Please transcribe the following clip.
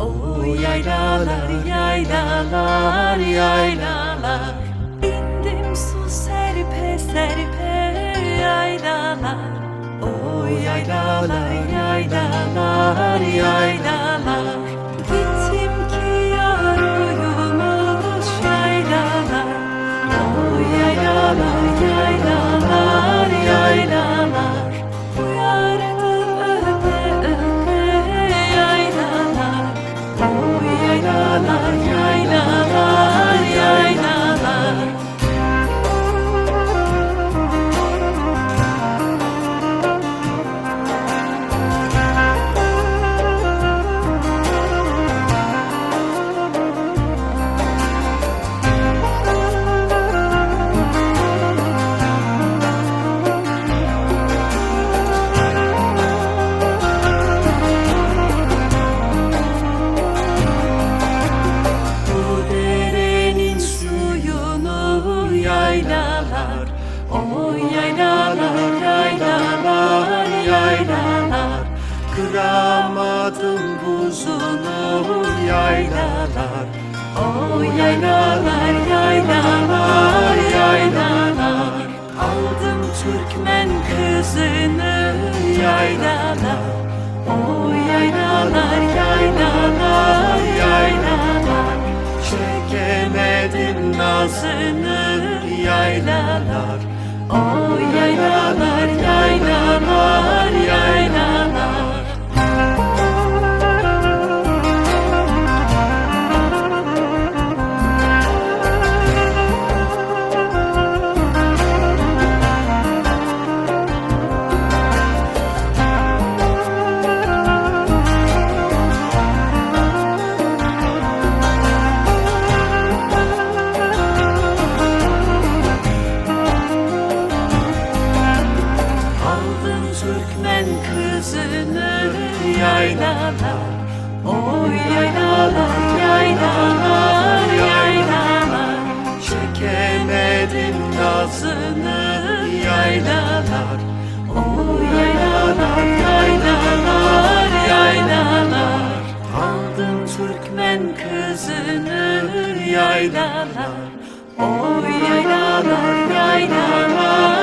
O yaylalar yaylalar yaylalar. İndim su serpe serpe yaylalar. O yaylalar yaylalar yaylalar. Yaylalar yaylalar yaylalar O yaylalar yaylalar yaylalar. Kıramadım buzunu yaylalar. O yaylalar yaylalar yaylalar. Aldım Türkmen kızını yaylalar. O Nazını yaylalar O yaylalar yaylalar yaylalar yaylalar Oy yaylalar yaylalar yaylalar. Çekemedim nazını yaylalar Oy yaylalar yaylalar yaylalar. Aldım Türkmen kızını yaylalar Oy yaylalar yaylalar.